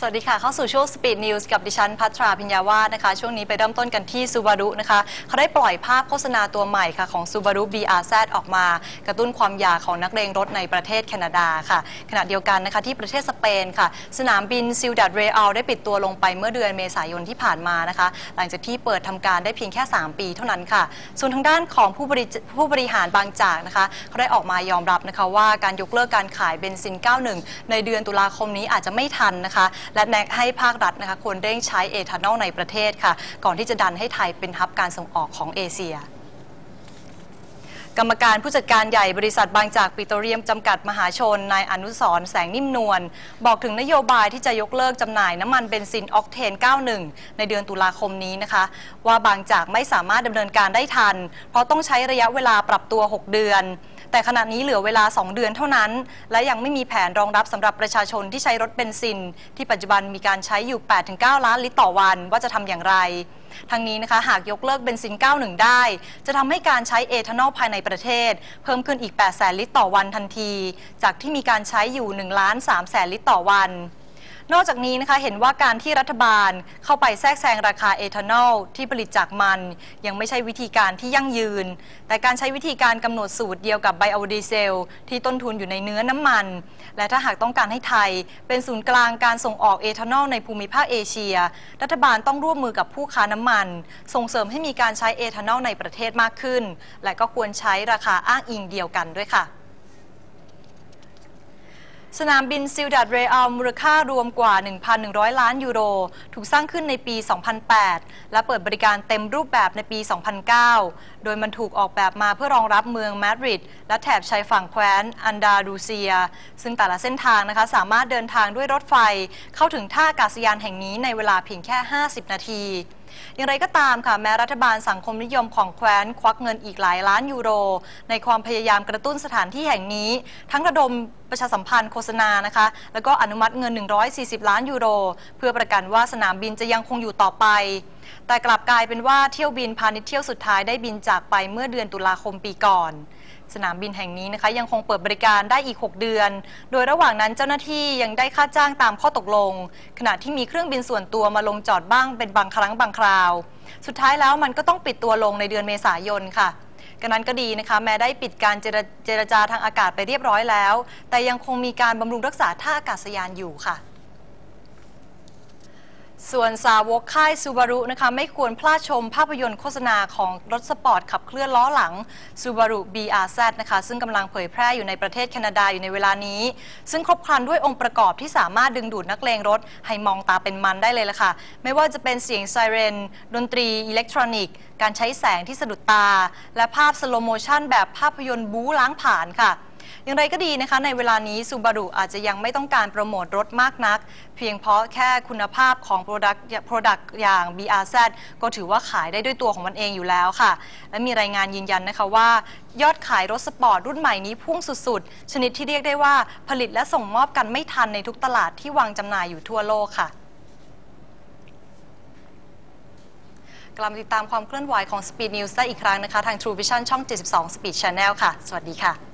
สวัสดีค่ะ เข้าสู่ช่วง Speed News กับดิฉันพัทราพิญญาวาสนะคะ ช่วงนี้ไปเริ่มต้นกันที่ Subaru นะคะเขาได้ปล่อยภาพโฆษณาตัวใหม่ค่ะของ Subaru BRZ ออกมา กระตุ้นความอยากของนักเลงรถในประเทศแคนาดาค่ะ ขณะเดียวกันนะคะที่ประเทศสเปนค่ะ สนามบินซิลดัดเรอัลได้ปิดตัวลงไปเมื่อเดือนเมษายนที่ผ่านมานะคะ หลังจากที่เปิดทำการได้เพียงแค่ 3 ปีเท่านั้นค่ะ ส่วนทางด้านของผู้บริผู้บริหารบางจากนะคะเขาได้ออกมายอมรับนะคะว่าการยกเลิกการขายเบนซิน 91 ในเดือนตุลาคมนี้อาจจะไม่ทันนะคะและแนะให้ภาครัฐนะคะควรเร่งใช้เอทานอลในประเทศค่ะ ก่อนที่จะดันให้ไทยเป็นฮับการส่งออกของเอเชียกรรมการผู้จัดการใหญ่บริษัทบางจากปิโตรเลียม จำกัดมหาชน นายอนุสรแสงนิ่มนวลบอกถึงนโยบายที่จะยกเลิกจำหน่ายน้ำมันเบนซินออกเทน 91 ในเดือนตุลาคมนี้นะคะ ว่าบางจากไม่สามารถดำเนินการได้ทัน เพราะต้องใช้ระยะเวลาปรับตัว 6 เดือน แต่ขณะนี้เหลือเวลา 2 เดือนเท่านั้น และยังไม่มีแผนรองรับสำหรับประชาชนที่ใช้รถเบนซิน ที่ปัจจุบันมีการใช้อยู่ 8-9 ล้านลิตรต่อวันว่าจะทำอย่างไรทางนี้นะคะหากยกเลิกเบนซิน 91 ได้ จะทำให้การใช้เอทานอลภายในประเทศ เพิ่มขึ้นอีก 8 แสนลิตรต่อวันทันที จากที่มีการใช้อยู่ 1 ล้าน 3 แสนลิตรต่อวัน นอกจากนี้นะคะเห็นว่าการที่รัฐบาลเข้าไปแทรกแซงราคาเอทานอลที่ผลิตจากมัน ยังไม่ใช่วิธีการที่ยั่งยืน แต่การใช้วิธีการกำหนดสูตรเดียวกับไบโอดีเซล ที่ต้นทุนอยู่ในเนื้อน้ำมัน และถ้าหากต้องการให้ไทย เป็นศูนย์กลางการส่งออกเอทานอลในภูมิภาคเอเชีย รัฐบาลต้องร่วมมือกับผู้ค้าน้ำมัน ส่งเสริมให้มีการใช้เอทานอลในประเทศมากขึ้น และก็ควรใช้ราคาอ้างอิงเดียวกันด้วยค่ะ สนามบินซิลดัดเรอัลมูลค่ารวมกว่า 1,100 ล้านยูโร ถูกสร้างขึ้นในปี 2008 และเปิดบริการเต็มรูปแบบในปี 2009 โดยมันถูกออกแบบมาเพื่อรองรับเมืองมาดริดและแถบชายฝั่งแคว้นอันดาลูเซีย ซึ่งแต่ละเส้นทางนะคะสามารถเดินทางด้วยรถไฟ เข้าถึงท่าอากาศยานแห่งนี้ในเวลาเพียงแค่ 50 นาที อย่างไรก็ตามค่ะแม้รัฐบาลสังคมนิยมของแคว้นควักเงินอีกหลายล้านยูโร ในความพยายามกระตุ้นสถานที่แห่งนี้ ทั้งระดมประชาสัมพันธ์โฆษณานะคะ แล้วก็อนุมัติเงิน 140 ล้านยูโร เพื่อประกันว่าสนามบินจะยังคงอยู่ต่อไป แต่กลับกลายเป็นว่าเที่ยวบินพาณิชย์เที่ยวสุดท้ายได้บินจากไปเมื่อเดือนตุลาคมปีก่อนสนามบินแห่งนี้นะคะ ยังคงเปิดบริการได้อีก 6 เดือน โดยระหว่างนั้นเจ้าหน้าที่ยังได้ค่าจ้างตามข้อตกลง ขณะที่มีเครื่องบินส่วนตัวมาลงจอดบ้างเป็นบางครั้งบางคราว สุดท้ายแล้วมันก็ต้องปิดตัวลงในเดือนเมษายนค่ะกันนั้นก็ดีนะคะ แม้ได้ปิดการเจรเจรจาทางอากาศไปเรียบร้อยแล้ว แต่ยังคงมีการบำรุงรักษาท่าอากาศยานอยู่ค่ะ ส่วนสาวกค่ายซูบารุนะคะไม่ควรพลาดชมภาพยนตร์โฆษณาของรถสปอร์ตขับเคลื่อนล้อหลัง Subaru BRZ นะคะซึ่งกำลังเผยแพร่อยู่ในประเทศแคนาดาอยู่ในเวลานี้ ซึ่งครบครันด้วยองค์ประกอบที่สามารถดึงดูดนักเลงรถ ให้มองตาเป็นมันได้เลยละค่ะ ไม่ว่าจะเป็นเสียงไซเรน ดนตรีอิเล็กทรอนิกส์การใช้แสงที่สะดุดตา และภาพสโลโมชันแบบภาพยนตร์บู๊ล้างผ่านค่ะ อย่างไรก็ดีนะคะ ในเวลานี้ซูบารุอาจจะยังไม่ต้องการโปรโมทรถมากนัก เพียงเพราะแค่คุณภาพของ Product Product อย่าง BRZ ก็ถือว่าขายได้ด้วยตัวของมันเองอยู่แล้วค่ะ และมีรายงานยืนยันนะคะว่ายอดขายรถสปอร์ตรุ่นใหม่นี้พุ่งสุดๆ ชนิดที่เรียกได้ว่าผลิตและส่งมอบกันไม่ทันในทุกตลาดที่วางจำหน่ายอยู่ทั่วโลกค่ะกลับมาติดตามความเคลื่อนไหวของ Speed News ได้อีกครั้งนะคะ ทาง True Vision ช่อง 72 Speed Channel ค่ะ สวัสดีค่ะ